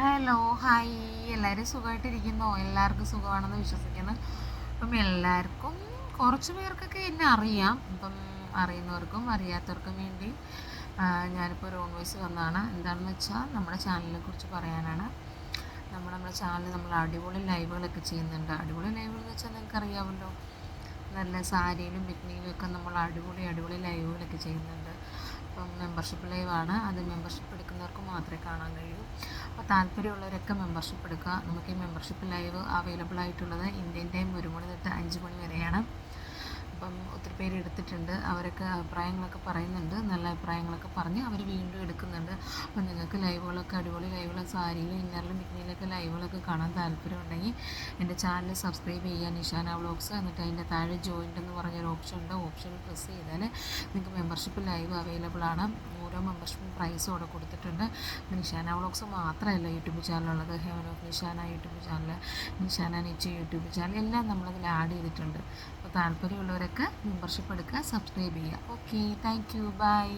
Hello hi എല്ലാവരും സുഖമായിട്ടിരിക്കുന്നോ? എല്ലാവർക്കും സുഖമാണെന്ന് വിശ്വസിക്കുന്നു. അപ്പം എല്ലാവർക്കും കുറച്ച് പേർക്കൊക്കെ എന്നെ അറിയാം. ഇപ്പം അറിയുന്നവർക്കും അറിയാത്തവർക്കും വേണ്ടി ഞാനിപ്പോൾ ഒരു ഓൺ വോയിസ് വന്നതാണ് എന്താണെന്ന് വെച്ചാൽ നമ്മുടെ ചാനലിനെ കുറിച്ച് പറയാനാണ്. നമ്മൾ നമ്മുടെ ചാനൽ നമ്മൾ അടിപൊളി ലൈവുകളൊക്കെ ചെയ്യുന്നുണ്ട്. അടിപൊളി ലൈവുകൾ എന്ന് വെച്ചാൽ നിങ്ങൾക്ക് അറിയാമല്ലോ. നല്ല സാരിയിലും ബിക്നിയിലും ഒക്കെ നമ്മൾ അടിപൊളി അടിപൊളി ലൈവുകളൊക്കെ ചെയ്യുന്നുണ്ട്. അപ്പം മെമ്പർഷിപ്പ് ലൈവാണ് അത് മെമ്പർഷിപ്പ് എടുക്കുന്നവർക്ക് മാത്രമേ കാണാൻ കഴിയൂ. അപ്പോൾ താല്പര്യമുള്ളവരൊക്കെ മെമ്പർഷിപ്പ് എടുക്കുക. നമുക്ക് ഈ മെമ്പർഷിപ്പ് ലൈവ് അവൈലബിൾ ആയിട്ടുള്ളത് ഇന്ത്യൻ ടൈം ഒരു മണി തൊട്ട് അഞ്ച് മണി വരെയാണ്. അപ്പം ഒത്തിരി പേര് എടുത്തിട്ടുണ്ട്. അവരൊക്കെ അഭിപ്രായങ്ങളൊക്കെ പറയുന്നുണ്ട്. നല്ല അഭിപ്രായങ്ങളൊക്കെ പറഞ്ഞ് അവർ വീണ്ടും എടുക്കുന്നുണ്ട് അപ്പം നിങ്ങൾക്ക് ലൈവുകളൊക്കെ അടിപൊളി ലൈവുകൾ സാരിയിലും ഇന്നറിലും ബിക്കിനിയിലൊക്കെ ലൈവുകളൊക്കെ കാണാൻ താല്പര്യമുണ്ടെങ്കിൽ എന്റെ ചാനൽ സബ്സ്ക്രൈബ് ചെയ്യുക നിഷാന വ്ളോഗ്സ് എന്നിട്ട് അതിന്റെ താഴെ ജോയിന്റ് എന്ന് പറഞ്ഞൊരു ഓപ്ഷൻ ഉണ്ട്. ഓപ്ഷൻ പ്രസ് ചെയ്താൽ നിങ്ങൾക്ക് മെമ്പർഷിപ്പ് ലൈവ് അവൈലബിൾ ആണ്. ഓരോ മെമ്പർഷിപ്പും പ്രൈസും അവിടെ കൊടുത്തിട്ടുണ്ട്. നിഷാന വ്ളോഗ്സ് മാത്രമല്ല YouTube ചാനലുള്ളത് heaven of Nishana YouTube channel Nishana niche YouTube channel എല്ലാം നമ്മളതിൽ ആഡ് ചെയ്തിട്ടുണ്ട്. അപ്പോൾ താല്പര്യമുള്ളവരൊക്കെ മെമ്പർഷിപ്പ് എടുക്കുക സബ്സ്ക്രൈബ് ചെയ്യുക. Okay thank you bye